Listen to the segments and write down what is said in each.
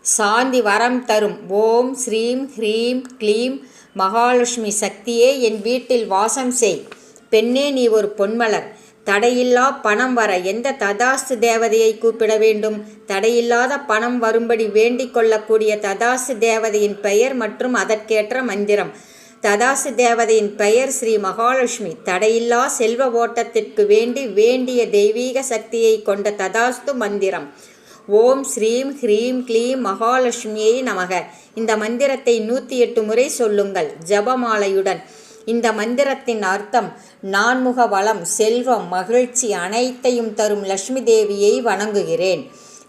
சாந்தி வரம் தரும். ஓம் ஸ்ரீம் ஹ்ரீம் க்ளீம் மகாலட்சுமி சக்தியே என் வீட்டில் வாசம் செய். பெண்ணே நீ ஒரு பொன்மலர். தடையில்லா பணம் வர எந்த ததாஸ்து தேவதையை கூப்பிட வேண்டும்? தடையில்லாத பணம் வரும்படி வேண்டிக் கொள்ளக்கூடிய ததாஸ்து தேவதையின் பெயர் மற்றும் அதற்கேற்ற மந்திரம். ததாசு தேவதையின் பெயர் ஸ்ரீ மகாலட்சுமி. தடையில்லா செல்வ ஓட்டத்திற்கு வேண்டி வேண்டிய தெய்வீக சக்தியை கொண்ட ததாஸ்து மந்திரம். ஓம் ஸ்ரீம் ஹ்ரீம் க்ளீம் மகாலட்சுமியை நமக. இந்த மந்திரத்தை நூற்றி எட்டு முறை சொல்லுங்கள் ஜபமாலையுடன். இந்த மந்திரத்தின் அர்த்தம் நான்முக வளம் செல்வம் மகிழ்ச்சி அனைத்தையும் தரும் லட்சுமி தேவியை வணங்குகிறேன்.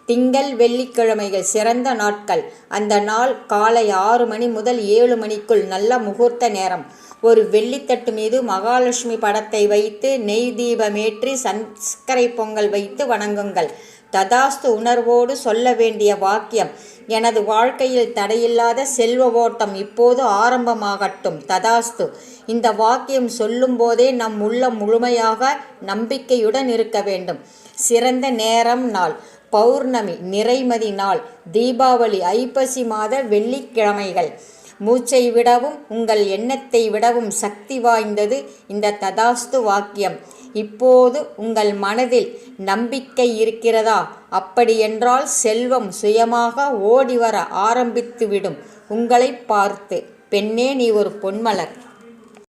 திங்கள் வெள்ளிக்கிழமைகள் சிறந்த நாட்கள். அந்த நாள் காலை ஆறு மணி முதல் ஏழு மணிக்குள் நல்ல முகூர்த்த நேரம். ஒரு வெள்ளித்தட்டு மீது மகாலட்சுமி படத்தை வைத்து நெய் தீபமேற்றி சர்க்கரை பொங்கல் வைத்து வணங்குங்கள். ததாஸ்து உணர்வோடு சொல்ல வேண்டிய வாக்கியம். எனது வாழ்க்கையில் தடையில்லாத செல்வ ஓட்டம் இப்போது ஆரம்பமாகட்டும். ததாஸ்து இந்த வாக்கியம் சொல்லும்போதே நம் உள்ள முழுமையாக நம்பிக்கையுடன் இருக்க வேண்டும். சிறந்த நேரம் நாள் பௌர்ணமி நிறைமதி நாள் தீபாவளி ஐப்பசி மாத வெள்ளிக்கிழமைகள். மூச்சை விடவும் உங்கள் எண்ணத்தை விடவும் சக்தி வாய்ந்தது இந்த ததாஸ்து வாக்கியம். இப்போது உங்கள் மனதில் நம்பிக்கை இருக்கிறதா? அப்படியென்றால் செல்வம் சுயமாக ஓடி வர ஆரம்பித்துவிடும். உங்களை பார்த்து பெண்ணே நீ ஒரு பொன்மலர்.